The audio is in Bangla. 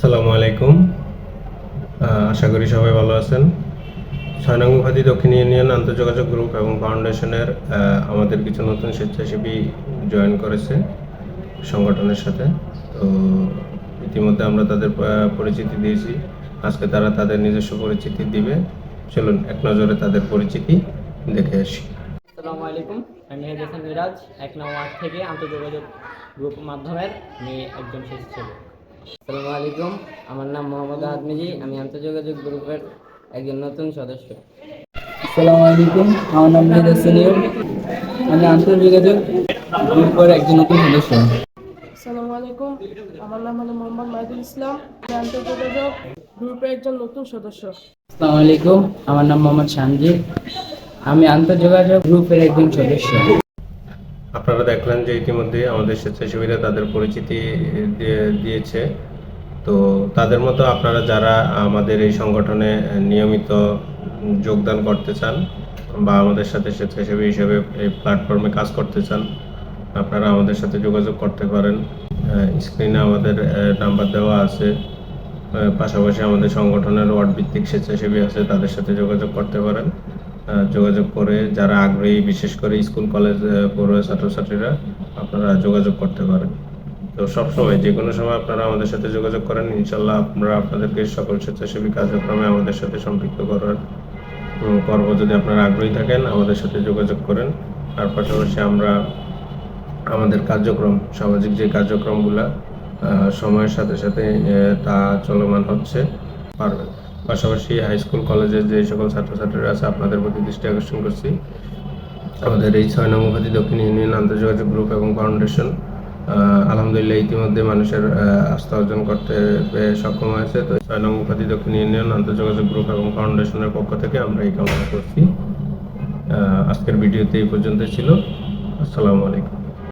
আসসালামু আলাইকুম। আশা করি সবাই ভালো আছেন। ছয় নং দক্ষিণ ইউনিয়ন আন্তর্যোগাযোগ গ্রুপ এবং ফাউন্ডেশনের আমাদের কিছু নতুন স্বেচ্ছাসেবী জয়েন করেছে সংগঠনের সাথে। তো ইতিমধ্যে আমরা তাদের পরিচিতি দিয়েছি। আজকে তারা তাদের নিজস্ব পরিচিতি দিবে। চলুন, এক নজরে তাদের পরিচিতি দেখে আসি। আসসালামু আলাইকুম, আমি মেহেদি মিরাজ, এক নং ওয়ার্ড থেকে আন্তর্যোগাযোগ গ্রুপ মাধ্যমের আমি একজন স্বেচ্ছাসেবক। আসসালামু আলাইকুম। আমার নাম মোহাম্মদ আদমিজি আমি আন্তর্যোগাযোগ গ্রুপের একজন নতুন সদস্য। আসসালামু আলাইকুম। আমার নাম মেহেদ সিনিয়র। আমি আন্তর্যোগাযোগ গ্রুপের একজন নতুন সদস্য। আসসালামু আলাইকুম। আমার নাম হলো মোহাম্মদ মাহিদুল ইসলাম। আমি আন্তর্যোগাযোগ গ্রুপের একজন নতুন সদস্য। আসসালামু আলাইকুম। আমার নাম মোহাম্মদ শানজি আমি আন্তর্যোগাযোগ গ্রুপের একজন সদস্য। আপনারা দেখলেন যে ইতিমধ্যে আমাদের স্বেচ্ছাসেবীরা তাদের পরিচিতি দিয়ে- দিয়েছে। তো তাদের মতো আপনারা যারা আমাদের এই সংগঠনে নিয়মিত যোগদান করতে চান বা আমাদের সাথে স্বেচ্ছাসেবী হিসেবে এই প্ল্যাটফর্মে কাজ করতে চান, আপনারা আমাদের সাথে যোগাযোগ করতে পারেন। স্ক্রিনে আমাদের নাম্বার দেওয়া আছে। পাশাপাশি আমাদের সংগঠনের ওয়ার্ড ভিত্তিক স্বেচ্ছাসেবী আছে, তাদের সাথে যোগাযোগ করতে পারেন। যোগাযোগ করে যারা আগ্রহী, বিশেষ করে স্কুল, কলেজ পড়ুয়া ছাত্রছাত্রীরা আপনারা যোগাযোগ করতে পারেন। তো সবসময় যে কোনো সময় আপনারা আমাদের সাথে যোগাযোগ করেন ইনশাল্লাহ আমরা আপনাদেরকে সকল স্বেচ্ছাসেবী কার্যক্রমে আমাদের সাথে সম্পৃক্ত করার করব যদি আপনারা আগ্রহী থাকেন, আমাদের সাথে যোগাযোগ করেন। তার পাশাপাশি আমরা আমাদের কার্যক্রম, সামাজিক যে কার্যক্রমগুলো সময়ের সাথে সাথে তা চলমান হচ্ছে, পারবেন। পাশাপাশি হাই স্কুল কলেজের যে সকল ছাত্রছাত্রীরা আছে, আপনাদের প্রতি দৃষ্টি আকর্ষণ করছি। আমাদের এই ছয় নং উপাধি দক্ষিণ ইউনিয়ন আন্তর্যোগাযোগ গ্রুপ এবং ফাউন্ডেশন আলহামদুলিল্লাহ ইতিমধ্যে মানুষের আস্থা অর্জন করতে সক্ষম হয়েছে। তো ছয় নং উপাধি দক্ষিণ ইউনিয়ন আন্তর্যোগাযোগ গ্রুপ এবং ফাউন্ডেশনের পক্ষ থেকে আমরা এই কামনা করছি। আজকের ভিডিওতে এই পর্যন্ত ছিল। আসসালামু আলাইকুম।